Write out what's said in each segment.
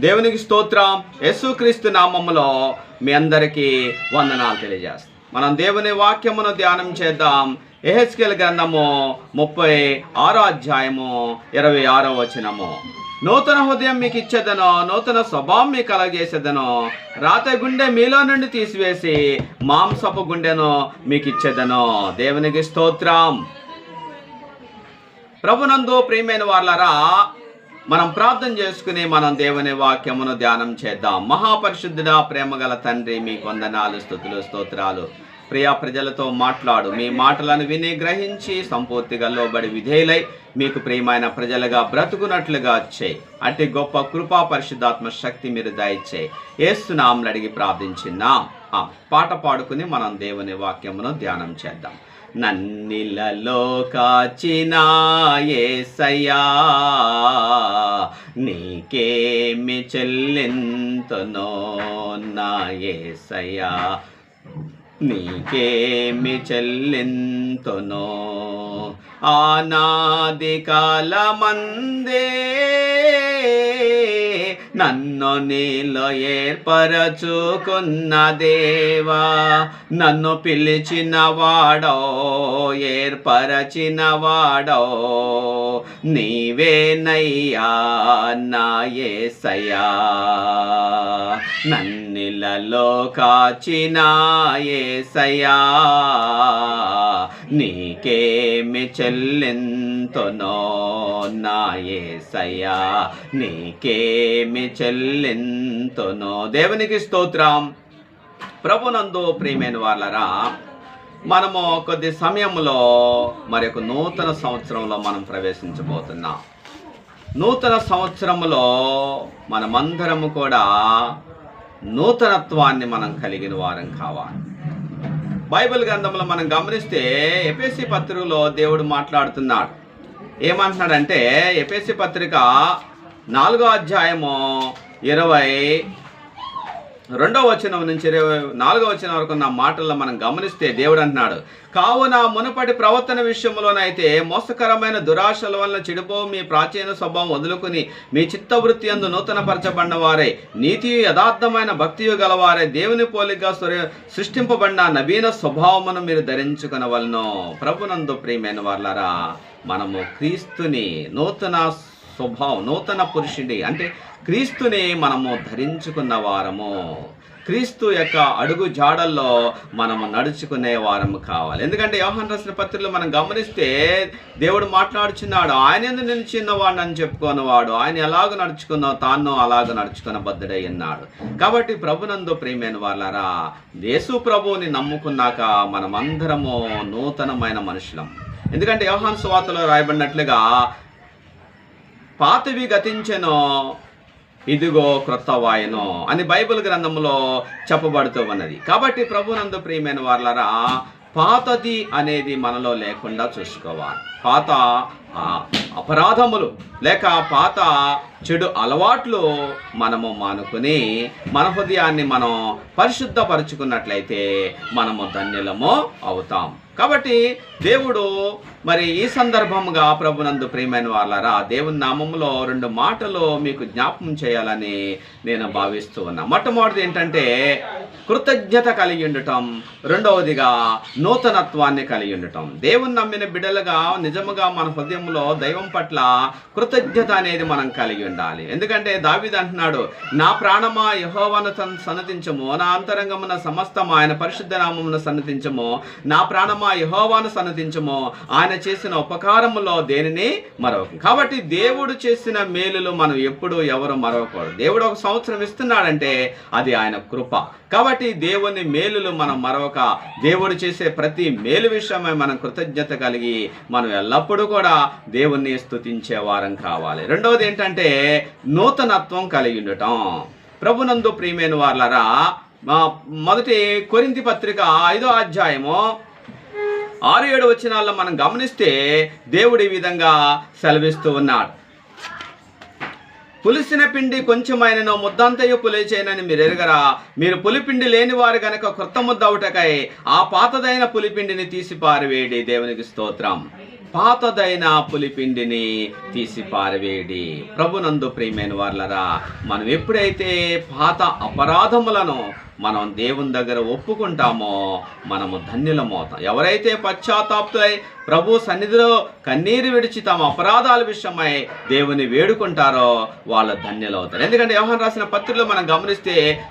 దేవునికి స్తోత్రం. యేసుక్రీస్తు నామములో మీ అందరికీ వందనాలు తెలియజేస్తాం. మనం దేవుని వాక్యమును ధ్యానం చేద్దాం. ఎహెచ్కెల్ గ్రంథము ముప్పై ఆరో అధ్యాయము ఇరవై ఆరో వచనము. నూతన హృదయం మీకు ఇచ్చేదనో నూతన స్వభావం మీకు కలగజేసేదనో రాత గుండె మీలో నుండి తీసివేసి మాంసపు గుండెను మీకు ఇచ్చేదనో దేవునికి స్తోత్రం. ప్రభునందు ప్రియమైన వాళ్ళరా మనం ప్రార్థన చేసుకుని మనం దేవుని వాక్యమును ధ్యానం చేద్దాం. మహాపరిశుద్ధుడా ప్రేమగల తండ్రి మీ వందనాలు స్థుతులు స్తోత్రాలు. ప్రియా ప్రజలతో మాట్లాడు. మీ మాటలను విని గ్రహించి సంపూర్తిగా లోబడి విధేయులై మీకు ప్రియమైన ప్రజలుగా బ్రతుకున్నట్లుగా చేయి. అట్టి గొప్ప కృపా పరిశుద్ధాత్మ శక్తి మీరు దయచేయి. ఏస్తున్నాంలు అడిగి ప్రార్థించినాం పాట పాడుకుని మనం దేవుని వాక్యమును ధ్యానం చేద్దాం. నన్నిలలో కాచిన ఏసయ్యా. నీకేమి చెల్లింతనో నా ఏసయ్యా. నీకేమి చెల్లింతనో ఆనాది కాలమందే నన్ను నీలో ఏర్పరచుకున్న దేవా నన్ను పిలిచిన వాడో ఏర్పరచిన వాడో నీవేనయ్యా నా ఏసయ్యా. నన్నిలలో కాచిన ఏసయ్యా నీకేమి చెల్లింది నా ఏసయ్యా నీకేమి చెల్లింతునో దేవునికి స్తోత్రం ప్రభునందు ప్రియమైన వాళ్ళరా మనము కొద్ది సమయంలో మరి ఒక నూతన సంవత్సరంలో మనం ప్రవేశించబోతున్నాం నూతన సంవత్సరంలో మనమందరము కూడా నూతనత్వాన్ని మనం కలిగిన వారం కావాలి బైబిల్ గ్రంథంలో మనం గమనిస్తే ఎపిఎస్సి పత్రికలో దేవుడు మాట్లాడుతున్నాడు ఏమంటున్నాడంటే ఎపిఎస్సి పత్రిక నాలుగో అధ్యాయము ఇరవై రెండవ వచనం నుంచి ఇరవై నాలుగవ వచనం వరకు ఉన్న మాటల్లో మనం గమనిస్తే దేవుడు అంటున్నాడు కావున మునుపటి ప్రవర్తన విషయంలోనైతే మోసకరమైన దురాశల వలన చెడిపో మీ ప్రాచీన స్వభావం వదులుకుని మీ చిత్తవృత్తి అందు నూతనపరచబడిన వారే నీతి యథార్థమైన భక్తియు గలవారే దేవుని పోలిగా సృష్టింపబడిన నవీన స్వభావమును మీరు ధరించుకునవలను. ప్రభునందు ప్రియమైన వాళ్ళరా మనము క్రీస్తుని నూతన స్వభావం నూతన పురుషుడి అంటే క్రీస్తుని మనము ధరించుకున్న వారము. క్రీస్తు యొక్క అడుగు జాడల్లో మనము నడుచుకునే వారము కావాలి. ఎందుకంటే యోహన్ రాసిన పత్రికలు మనం గమనిస్తే దేవుడు మాట్లాడుచున్నాడు ఆయన ఎందుకు నిలిచిన్నవాడు అని చెప్పుకున్నవాడు ఆయన ఎలాగ నడుచుకున్నో తాను అలాగ నడుచుకున్న బద్దుడై ఉన్నాడు. కాబట్టి ప్రభునందు ప్రేమైన వాళ్ళారా యేసు ప్రభువుని నమ్ముకున్నాక మనమందరము నూతనమైన మనుషులం. ఎందుకంటే యోహాన్ సువార్తలో రాయబడినట్లుగా పాతవి గతించెనో. ఇదిగో క్రొత్త వాయను అని బైబిల్ గ్రంథంలో చెప్పబడుతూ ఉన్నది. కాబట్టి ప్రభునందు ప్రియమైన వాళ్ళరా పాతది అనేది మనలో లేకుండా చూసుకోవాలి. పాత అపరాధములు లేక పాత చెడు అలవాట్లు మనము మానుకుని మన హృదయాన్ని మనం పరిశుద్ధపరుచుకున్నట్లయితే మనము ధన్యులము అవుతాం. కాబట్టి దేవుడు మరి ఈ సందర్భంగా ప్రభునందు ప్రియమైన వాళ్ళరా దేవుని నామంలో రెండు మాటలు మీకు జ్ఞాపకం చేయాలని నేను భావిస్తూ ఉన్నా. మొట్టమొదటిది ఏంటంటే కృతజ్ఞత కలిగి ఉండటం రెండవదిగా నూతనత్వాన్ని కలిగి ఉండటం దేవుని నమ్మిన బిడలుగా నిజముగా మన హృదయంలో దైవం పట్ల కృతజ్ఞత అనేది మనం కలిగి ఉండాలి. ఎందుకంటే దావిద్ అంటున్నాడు నా ప్రాణమా యహోవను సన్నతించము. నా అంతరంగమున సమస్తం ఆయన పరిశుద్ధ నామమును సన్నతించము. నా ప్రాణమా యహోవాను సన్నతించము. ఆయన చేసిన ఉపకారములో దేనిని మరొక కాబట్టి దేవుడు చేసిన మేలులు మనం ఎప్పుడు ఎవరు మరవకూడదు. దేవుడు ఒక సంవత్సరం ఇస్తున్నాడంటే అది ఆయన కృప. కాబట్టి కాబట్టి దేవుని మేలులు మనం మరొక దేవుడు చేసే ప్రతి మేలు విషయమై మనం కృతజ్ఞత కలిగి మనం ఎల్లప్పుడూ కూడా దేవుణ్ణి స్తుతించే వారం కావాలి. రెండవది ఏంటంటే నూతనత్వం కలిగి ఉండటం ప్రభునందు ప్రియమైన వాళ్ళరా మా మొదటి కొరింతి పత్రిక ఐదో అధ్యాయము ఆరు ఏడు వచనాల్లో మనం గమనిస్తే దేవుడు ఈ విధంగా సెలవిస్తూ ఉన్నాడు. పులిసిన పిండి కొంచెమైనను ముద్దంతయు పులిచేనని మీరు ఎరగరా మీరు పులిపిండి లేని వారు గనక క్రొత్త ముద్ద అవుటకై ఆ పాతదైన పులిపిండిని తీసి పారివేడి దేవునికి స్తోత్రం. పాతదైన పులిపిండిని తీసి పారవేడి. ప్రభునందు ప్రియమైన వాళ్ళరా మనం ఎప్పుడైతే పాత అపరాధములను మనం దేవుని దగ్గర ఒప్పుకుంటామో మనము ధన్యులమవుతాం. ఎవరైతే పశ్చాత్తాప్తులై ప్రభు సన్నిధిలో కన్నీరు విడిచి తమ అపరాధాల విషయమై దేవుని వేడుకుంటారో వాళ్ళు ధన్యులవుతారు. ఎందుకంటే వ్యవహారం రాసిన పత్రికలో మనం గమనిస్తే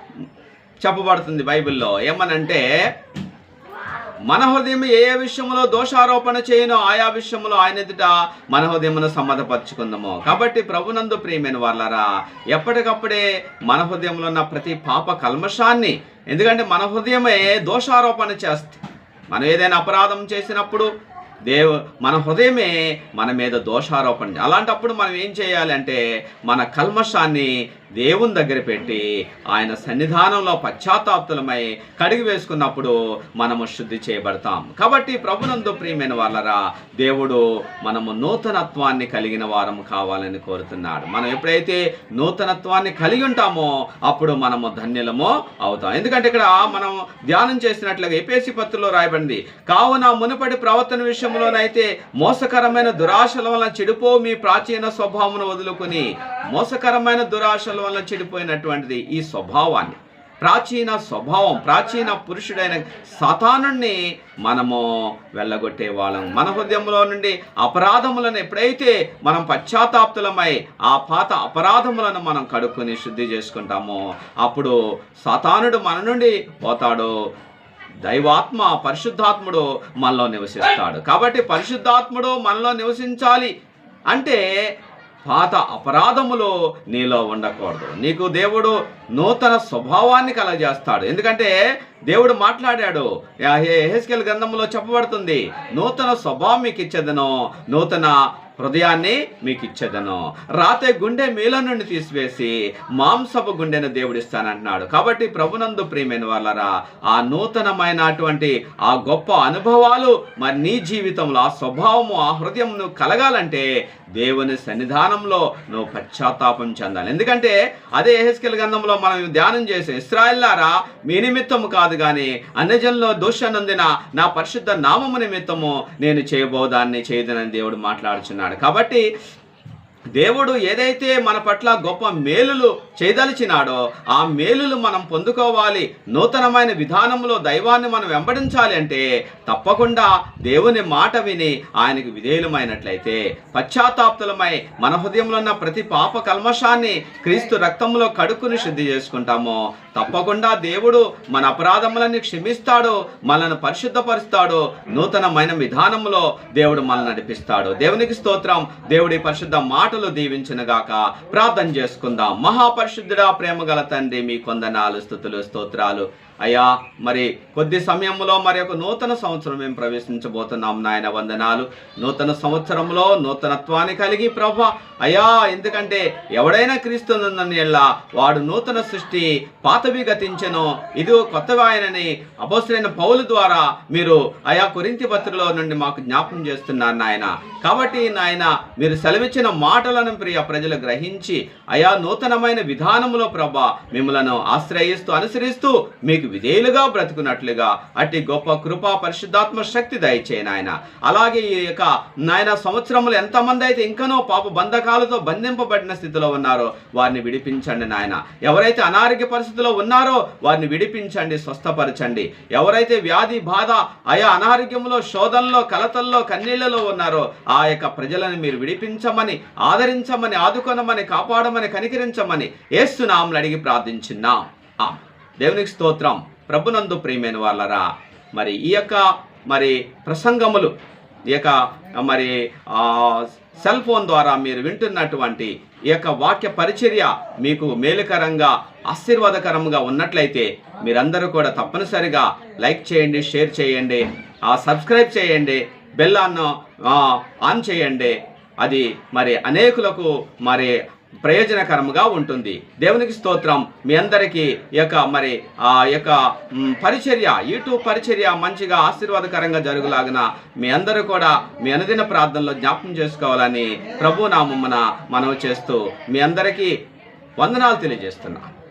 చెప్పబడుతుంది బైబిల్లో ఏమనంటే మన హృదయం ఏ ఏ విషయంలో దోషారోపణ చేయనో ఆయా విషయంలో ఆయన ఎదుట మన హృదయమును సమ్మతపరుచుకుందాము. కాబట్టి ప్రభునందు ప్రియమైన వాళ్ళరా ఎప్పటికప్పుడే మన హృదయంలో ఉన్న ప్రతి పాప కల్మషాన్ని ఎందుకంటే మన హృదయమే దోషారోపణ చేస్తుంది మనం ఏదైనా అపరాధం చేసినప్పుడు దేవు మన హృదయమే మన మీద దోషారోపణ అలాంటప్పుడు మనం ఏం చేయాలి అంటే మన కల్మషాన్ని దేవుని దగ్గర పెట్టి ఆయన సన్నిధానంలో పశ్చాత్తాప్తులమై కడిగి వేసుకున్నప్పుడు మనము శుద్ధి చేయబడతాం. కాబట్టి ప్రభునందు ప్రియమైన వాళ్ళరా దేవుడు మనము నూతనత్వాన్ని కలిగిన వారము కావాలని కోరుతున్నాడు. మనం ఎప్పుడైతే నూతనత్వాన్ని కలిగి ఉంటామో అప్పుడు మనము ధన్యులము అవుతాం. ఎందుకంటే ఇక్కడ మనం ధ్యానం చేసినట్లుగా ఎపేసి పత్రిలో రాయబడింది కావున మునుపటి ప్రవర్తన విషయంలోనైతే మోసకరమైన దురాశల వలన చెడిపో మీ ప్రాచీన స్వభావమును వదులుకొని మోసకరమైన దురాశల వలన చెడిపోయినటువంటిది ఈ స్వభావాన్ని. ప్రాచీన స్వభావం ప్రాచీన పురుషుడైన సతానుణ్ణి మనము వెళ్ళగొట్టే వాళ్ళం. మన హృదయంలో నుండి అపరాధములను ఎప్పుడైతే మనం పశ్చాత్తాప్తులమై ఆ పాత అపరాధములను మనం కడుక్కొని శుద్ధి చేసుకుంటామో అప్పుడు సతానుడు మన నుండి పోతాడు. దైవాత్మ పరిశుద్ధాత్ముడు మనలో నివసిస్తాడు. కాబట్టి పరిశుద్ధాత్ముడు మనలో నివసించాలి అంటే పాత అపరాధములు నీలో ఉండకూడదు. నీకు దేవుడు నూతన స్వభావాన్ని కలగజేస్తాడు. ఎందుకంటే దేవుడు మాట్లాడాడు హెస్కెల్ గ్రంథంలో చెప్పబడుతుంది నూతన స్వభావం మీకు ఇచ్చేదను నూతన హృదయాన్ని మీకు ఇచ్చేదను రాతే గుండె మీలో నుండి తీసివేసి మాంసపు గుండెను దేవుడిస్తానంటున్నాడు. కాబట్టి ప్రభునందు ప్రియమైన వాళ్ళరా ఆ నూతనమైనటువంటి ఆ గొప్ప అనుభవాలు మరి నీ జీవితంలో ఆ స్వభావము ఆ హృదయం నువ్వు కలగాలంటే దేవుని సన్నిధానంలో నువ్వు పశ్చాత్తాపం చెందాలి. ఎందుకంటే అదే ఎహెస్కెల్ గ్రంథంలో మనం ధ్యానం చేసే ఇస్రాయల్లారా మీ నిమిత్తము కాదు కానీ అన్యజనులో దోషానందిన నా పరిశుద్ధ నామము నిమిత్తము నేను చేయబోదాన్ని చేయదనని దేవుడు మాట్లాడుచున్నాడు. కాబట్టి దేవుడు ఏదైతే మన పట్ల గొప్ప మేలులు చేయదలిచినాడో ఆ మేలులు మనం పొందుకోవాలి. నూతనమైన విధానంలో దైవాన్ని మనం వెంబడించాలి అంటే తప్పకుండా దేవుని మాట విని ఆయనకు విధేయులమైనట్లయితే పశ్చాత్తాప్తులమై మన హృదయంలో ఉన్న ప్రతి పాప కల్మషాన్ని క్రీస్తు రక్తంలో కడుక్కుని శుద్ధి చేసుకుంటామో తప్పకుండా దేవుడు మన అపరాధములన్నీ క్షమిస్తాడు మనల్ని పరిశుద్ధపరుస్తాడు. నూతనమైన విధానంలో దేవుడు మనల్ని నడిపిస్తాడు. దేవునికి స్తోత్రం. దేవుడి పరిశుద్ధ మాట మాటలు దీవించునుగాక ప్రార్థన చేసుకుందాం. మహాపరిశుద్ధుడా ప్రేమ గల తండ్రి మీ కొందనాలు స్థుతులు స్తోత్రాలు అయ్యా మరి కొద్ది సమయంలో మరి ఒక నూతన సంవత్సరం మేము ప్రవేశించబోతున్నాం నాయన వందనాలు. నూతన సంవత్సరంలో నూతనత్వాన్ని కలిగి ప్రభ అయ్యా ఎందుకంటే ఎవడైనా క్రీస్తునందని ఎల్లా వాడు నూతన సృష్టి పాతవి గతించెను. ఇది కొత్తగా ఆయనని అపోసరైన పౌలు ద్వారా మీరు అయా కొరింతి పత్రిలో నుండి మాకు జ్ఞాపం చేస్తున్నారు నాయన. కాబట్టి నాయన మీరు సెలవిచ్చిన మాటలను ప్రియ ప్రజలు గ్రహించి అయా నూతనమైన విధానములో ప్రభ మిమ్మలను ఆశ్రయిస్తూ అనుసరిస్తూ మీకు విధేయులుగా బ్రతుకున్నట్లుగా. అట్టి గొప్ప కృపా పరిశుద్ధాత్మ శక్తి దయచేయను నాయన. అలాగే ఈ యొక్క నాయన సంవత్సరములు ఎంతమంది అయితే ఇంకనో పాప బంధకాలతో బంధింపబడిన స్థితిలో ఉన్నారో వారిని విడిపించండి నాయన. ఎవరైతే అనారోగ్య పరిస్థితిలో ఉన్నారో వారిని విడిపించండి స్వస్థపరచండి. ఎవరైతే వ్యాధి బాధ ఆయా అనారోగ్యంలో శోధనలో కలతల్లో కన్నీళ్ళలో ఉన్నారో ఆ యొక్క ప్రజలను మీరు విడిపించమని ఆదరించమని ఆదుకొనమని కాపాడమని కనికరించమని ఏస్తున్నాములు అడిగి ప్రార్థించున్నాం. ఆ దేవునికి స్తోత్రం. ప్రభునందు ప్రియమైన వాళ్ళరా మరి ఈ యొక్క మరి ప్రసంగములు ఈ యొక్క మరి సెల్ ఫోన్ ద్వారా మీరు వింటున్నటువంటి ఈ యొక్క వాక్య పరిచర్య మీకు మేలుకరంగా ఆశీర్వాదకరంగా ఉన్నట్లయితే మీరందరూ కూడా తప్పనిసరిగా లైక్ చేయండి షేర్ చేయండి సబ్స్క్రైబ్ చేయండి బెల్ ఆన్ ఆన్ చేయండి. అది మరి అనేకులకు మరి ప్రయోజనకరంగా ఉంటుంది. దేవునికి స్తోత్రం. మీ అందరికీ యొక్క మరి ఆ యొక్క పరిచర్య యూట్యూబ్ పరిచర్య మంచిగా ఆశీర్వాదకరంగా జరుగులాగిన మీ అందరూ కూడా మీ అనుదిన ప్రార్థనలో జ్ఞాపకం చేసుకోవాలని ప్రభు నామమ్మన మనవి చేస్తూ మీ అందరికీ వందనాలు తెలియజేస్తున్నాను